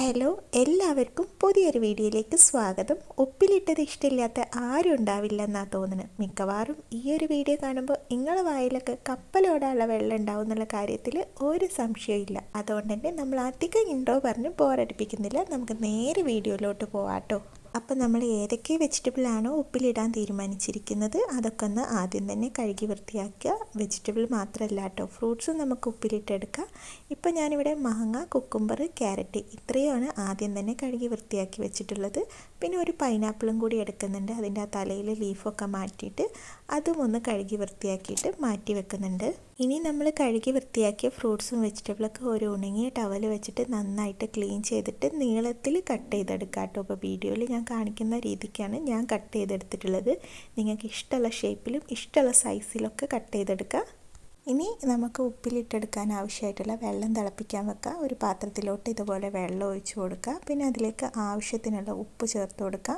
Hello എല്ലാവർക്കും പുതിയൊരു വീഡിയോയിലേക്ക് സ്വാഗതം. ഉപ്പിലിട്ടത് ഇഷ്ടമില്ലാത്ത ആരും ഉണ്ടാവില്ല എന്നാണ് തോന്നുന്നത്. മിക്കവാറും ഈ ഒരു വീഡിയോ കാണുമ്പോൾ നിങ്ങളെ വായിലൊക്കെ കപ്പലോടാനുള്ള വെള്ളം ഉണ്ടാവും എന്നുള്ള കാര്യത്തിൽ ഒരു സംശയമില്ല അതുകൊണ്ട് തന്നെ നമ്മൾ അധികം ഇൻട്രോ പറഞ്ഞ് ബോറടിപ്പിക്കുന്നില്ല നമുക്ക് നേരെ വീഡിയോയിലോട്ട് പോവാട്ടോ. അപ്പോൾ നമ്മൾ ഏതൊക്കെ വെജിറ്റബിളാണോ ഉപ്പിലിടാൻ തീരുമാനിച്ചിരിക്കുന്നത് അതൊക്കെ ഒന്ന് ആദ്യം തന്നെ കഴുകി വൃത്തിയാക്കുക. വെജിറ്റബിൾ മാത്രമല്ല കേട്ടോ ഫ്രൂട്ട്സും നമുക്ക് ഉപ്പിലിട്ടെടുക്കാം. ഇപ്പോൾ ഞാനിവിടെ മാങ്ങ കുക്കുംബർ ക്യാരറ്റ് ഇത്രയുമാണ് ആദ്യം തന്നെ കഴുകി വൃത്തിയാക്കി വെച്ചിട്ടുള്ളത്. പിന്നെ ഒരു പൈനാപ്പിളും കൂടി എടുക്കുന്നുണ്ട്. അതിന്റെ ആ തലയിൽ ലീഫൊക്കെ മാറ്റിയിട്ട് അതും ഒന്ന് കഴുകി വൃത്തിയാക്കിയിട്ട് മാറ്റി വെക്കുന്നുണ്ട്. ഇനി നമ്മൾ കഴുകി വൃത്തിയാക്കിയ ഫ്രൂട്ട്സും വെജിറ്റബിളൊക്കെ ഒരു ഉണങ്ങിയ ടവൽ വെച്ചിട്ട് നന്നായിട്ട് ക്ലീൻ ചെയ്തിട്ട് നീളത്തിൽ കട്ട് ചെയ്തെടുക്കാം കേട്ടോ. ഇപ്പോൾ വീഡിയോയിൽ ഞാൻ കാണിക്കുന്ന രീതിക്കാണ് ഞാൻ കട്ട് ചെയ്തെടുത്തിട്ടുള്ളത്. നിങ്ങൾക്ക് ഇഷ്ടമുള്ള ഷേപ്പിലും ഇഷ്ടമുള്ള സൈസിലൊക്കെ കട്ട് ചെയ്തെടുക്കാം. ഇനി നമുക്ക് ഉപ്പിലിട്ടെടുക്കാൻ ആവശ്യമായിട്ടുള്ള വെള്ളം തിളപ്പിക്കാൻ വെക്കുക ഒരു പാത്രത്തിലോട്ട് ഇതുപോലെ വെള്ളം ഒഴിച്ചു കൊടുക്കുക പിന്നെ അതിലേക്ക് ആവശ്യത്തിനുള്ള ഉപ്പ് ചേർത്ത് കൊടുക്കുക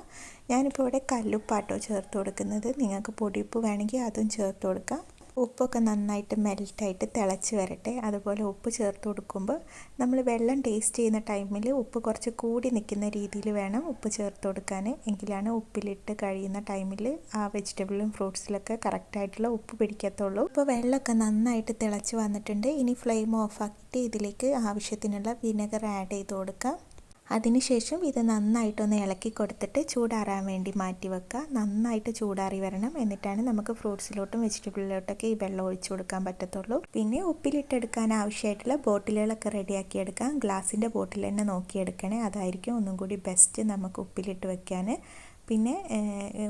ഞാനിപ്പോൾ ഇവിടെ കല്ലുപ്പാട്ടോ ചേർത്ത് കൊടുക്കുന്നത്. നിങ്ങൾക്ക് പൊടിയുപ്പ് വേണമെങ്കിൽ അതും ചേർത്ത് കൊടുക്കാം. ഉപ്പൊക്കെ നന്നായിട്ട് മെൽറ്റായിട്ട് തിളച്ച് വരട്ടെ. അതുപോലെ ഉപ്പ് ചേർത്ത് കൊടുക്കുമ്പോൾ നമ്മൾ വെള്ളം ടേസ്റ്റ് ചെയ്യുന്ന ടൈമിൽ ഉപ്പ് കുറച്ച് കൂടി നിൽക്കുന്ന രീതിയിൽ വേണം ഉപ്പ് ചേർത്ത് കൊടുക്കാൻ. എങ്കിലാണ് ഉപ്പിലിട്ട് കഴിയുന്ന ടൈമിൽ ആ വെജിറ്റബിളും ഫ്രൂട്ട്സിലൊക്കെ കറക്റ്റായിട്ടുള്ള ഉപ്പ് പിടിക്കത്തുള്ളൂ. ഇപ്പോൾ വെള്ളമൊക്കെ നന്നായിട്ട് തിളച്ച് വന്നിട്ടുണ്ട്. ഇനി ഫ്ലെയിം ഓഫാക്കിയിട്ട് ഇതിലേക്ക് ആവശ്യത്തിനുള്ള വിനെഗർ ആഡ് ചെയ്ത് കൊടുക്കാം. അതിനുശേഷം ഇത് നന്നായിട്ടൊന്ന് ഇളക്കി കൊടുത്തിട്ട് ചൂടാറാൻ വേണ്ടി മാറ്റി വെക്കുക. നന്നായിട്ട് ചൂടാറി വരണം. എന്നിട്ടാണ് നമുക്ക് ഫ്രൂട്ട്സിലോട്ടും വെജിറ്റബിളിലോട്ടൊക്കെ ഈ വെള്ളം ഒഴിച്ചു കൊടുക്കാൻ പറ്റത്തുള്ളൂ. പിന്നെ ഉപ്പിലിട്ടെടുക്കാൻ ആവശ്യമായിട്ടുള്ള ബോട്ടിലുകളൊക്കെ റെഡിയാക്കി എടുക്കാം. ഗ്ലാസിന്റെ ബോട്ടിൽ തന്നെ നോക്കിയെടുക്കണേ. അതായിരിക്കും ഒന്നും കൂടി ബെസ്റ്റ് നമുക്ക് ഉപ്പിലിട്ട് വെക്കാൻ. പിന്നെ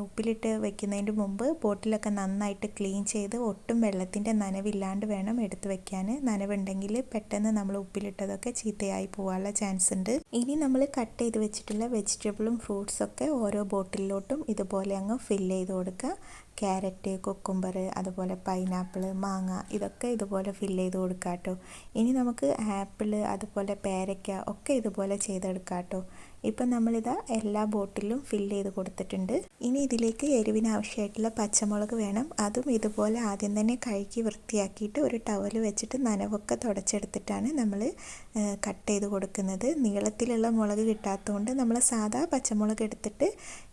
ഉപ്പിലിട്ട് വെക്കുന്നതിന് മുമ്പ് ബോട്ടിലൊക്കെ നന്നായിട്ട് ക്ലീൻ ചെയ്ത് ഒട്ടും വെള്ളത്തിന്റെ നനവില്ലാണ്ട് വേണം എടുത്ത് വെക്കാൻ. നനവുണ്ടെങ്കിൽ പെട്ടെന്ന് നമ്മൾ ഉപ്പിലിട്ടതൊക്കെ ചീത്തയായി പോകാനുള്ള ചാൻസ് ഉണ്ട്. ഇനി നമ്മൾ കട്ട് ചെയ്ത് വെച്ചിട്ടുള്ള വെജിറ്റബിളും ഫ്രൂട്ട്സൊക്കെ ഓരോ ബോട്ടിലോട്ടും ഇതുപോലെ അങ്ങ് ഫില്ല് ചെയ്ത് കൊടുക്കുക. ക്യാരറ്റ് കൊക്കുംബർ അതുപോലെ പൈനാപ്പിൾ മാങ്ങ ഇതൊക്കെ ഇതുപോലെ ഫില്ല് ചെയ്ത് കൊടുക്കാം കേട്ടോ. ഇനി നമുക്ക് ആപ്പിൾ അതുപോലെ പേരയ്ക്ക ഒക്കെ ഇതുപോലെ ചെയ്തെടുക്കാം കേട്ടോ. ഇപ്പം നമ്മളിത് എല്ലാ ബോട്ടിലും ഫില്ല് ചെയ്ത് കൊടുത്തിട്ടുണ്ട്. ഇനി ഇതിലേക്ക് എരിവിന് ആവശ്യമായിട്ടുള്ള പച്ചമുളക് വേണം. അതും ഇതുപോലെ ആദ്യം തന്നെ കഴുകി വൃത്തിയാക്കിയിട്ട് ഒരു ടവൽ വെച്ചിട്ട് നനവൊക്കെ തുടച്ചെടുത്തിട്ടാണ് നമ്മൾ കട്ട് ചെയ്ത് കൊടുക്കുന്നത്. നീളത്തിലുള്ള മുളക് കിട്ടാത്തതുകൊണ്ട് നമ്മൾ സാധാ പച്ചമുളക് എടുത്തിട്ട്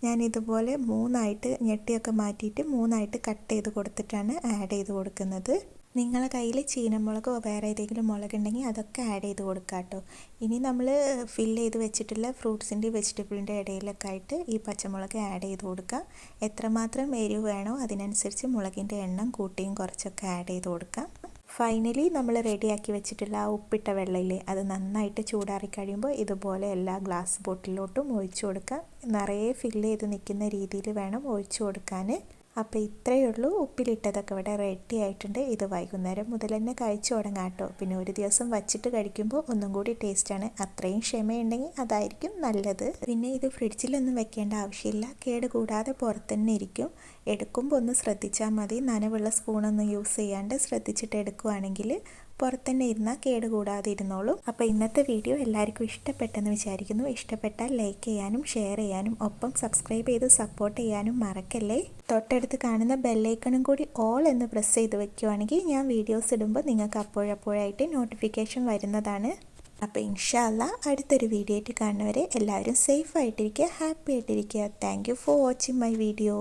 ഞാൻ ഇതുപോലെ മൂന്നായിട്ട് ഞെട്ടിയൊക്കെ മാറ്റിയിട്ട് മൂന്നായിട്ട് കട്ട് ചെയ്ത് കൊടുത്തിട്ടാണ് ആഡ് ചെയ്ത് കൊടുക്കുന്നത്. നിങ്ങളെ കയ്യിൽ ചീനമുളകോ വേറെ ഏതെങ്കിലും മുളക് ഉണ്ടെങ്കിൽ അതൊക്കെ ആഡ് ചെയ്ത് കൊടുക്കുക കേട്ടോ ഇനി നമ്മൾ ഫില്ല് ചെയ്ത് വെച്ചിട്ടുള്ള ഫ്രൂട്ട്സിന്റെ വെജിറ്റബിളിന്റെ ഇടയിലൊക്കെ ആയിട്ട് ഈ പച്ചമുളക് ആഡ് ചെയ്ത് കൊടുക്കുക എത്രമാത്രം എരിവ് വേണോ അതിനനുസരിച്ച് മുളകിന്റെ എണ്ണം കൂട്ടിയും കുറച്ചൊക്കെ ആഡ് ചെയ്ത് കൊടുക്കാം. ഫൈനലി നമ്മൾ റെഡിയാക്കി വെച്ചിട്ടുള്ള ആ ഉപ്പിട്ട വെള്ളയില്ലേ അത് നന്നായിട്ട് ചൂടാറി കഴിയുമ്പോൾ ഇതുപോലെ എല്ലാ ഗ്ലാസ് ബോട്ടിലോട്ടും ഒഴിച്ചു കൊടുക്കുക നിറയെ ഫില്ല് ചെയ്ത് നിൽക്കുന്ന രീതിയിൽ വേണം ഒഴിച്ചു കൊടുക്കാൻ. അപ്പോൾ ഇത്രയേ ഉള്ളൂ. ഉപ്പിലിട്ടതൊക്കെ ഇവിടെ റെഡി ആയിട്ടുണ്ട്. ഇത് വൈകുന്നേരം മുതൽ തന്നെ കഴിച്ചു തുടങ്ങാം കേട്ടോ. പിന്നെ ഒരു ദിവസം വച്ചിട്ട് കഴിക്കുമ്പോൾ ഒന്നും കൂടി ടേസ്റ്റാണ് അത്രയും ക്ഷമയുണ്ടെങ്കിൽ അതായിരിക്കും നല്ലത്. പിന്നെ ഇത് ഫ്രിഡ്ജിലൊന്നും വെക്കേണ്ട ആവശ്യമില്ല. കേട് കൂടാതെ പുറത്തുതന്നെ ഇരിക്കും. എടുക്കുമ്പോൾ ഒന്ന് ശ്രദ്ധിച്ചാൽ മതി. നനവുള്ള സ്പൂണൊന്നും യൂസ് ചെയ്യാണ്ട് ശ്രദ്ധിച്ചിട്ട് എടുക്കുവാണെങ്കിൽ പുറത്തന്നെ ഇരുന്നാൽ കേടുകൂടാതെ ഇരുന്നോളും. അപ്പോൾ ഇന്നത്തെ വീഡിയോ എല്ലാവർക്കും ഇഷ്ടപ്പെട്ടെന്ന് വിചാരിക്കുന്നു. ഇഷ്ടപ്പെട്ടാൽ ലൈക്ക് ചെയ്യാനും ഷെയർ ചെയ്യാനും ഒപ്പം സബ്സ്ക്രൈബ് ചെയ്ത് സപ്പോർട്ട് ചെയ്യാനും മറക്കല്ലേ? തൊട്ടടുത്ത് കാണുന്ന ബെല്ലൈക്കണും കൂടി ഓൾ എന്ന് പ്രസ് ചെയ്ത് വെക്കുവാണെങ്കിൽ ഞാൻ വീഡിയോസ് ഇടുമ്പോൾ നിങ്ങൾക്ക് അപ്പോഴപ്പോഴായിട്ട് നോട്ടിഫിക്കേഷൻ വരുന്നതാണ്. അപ്പോൾ ഇൻഷാല്ല അടുത്തൊരു വീഡിയോ ആയിട്ട് കാണുന്നവരെ എല്ലാവരും സേഫ് ആയിട്ടിരിക്കുക ഹാപ്പി ആയിട്ടിരിക്കുക. Thank you for watching my video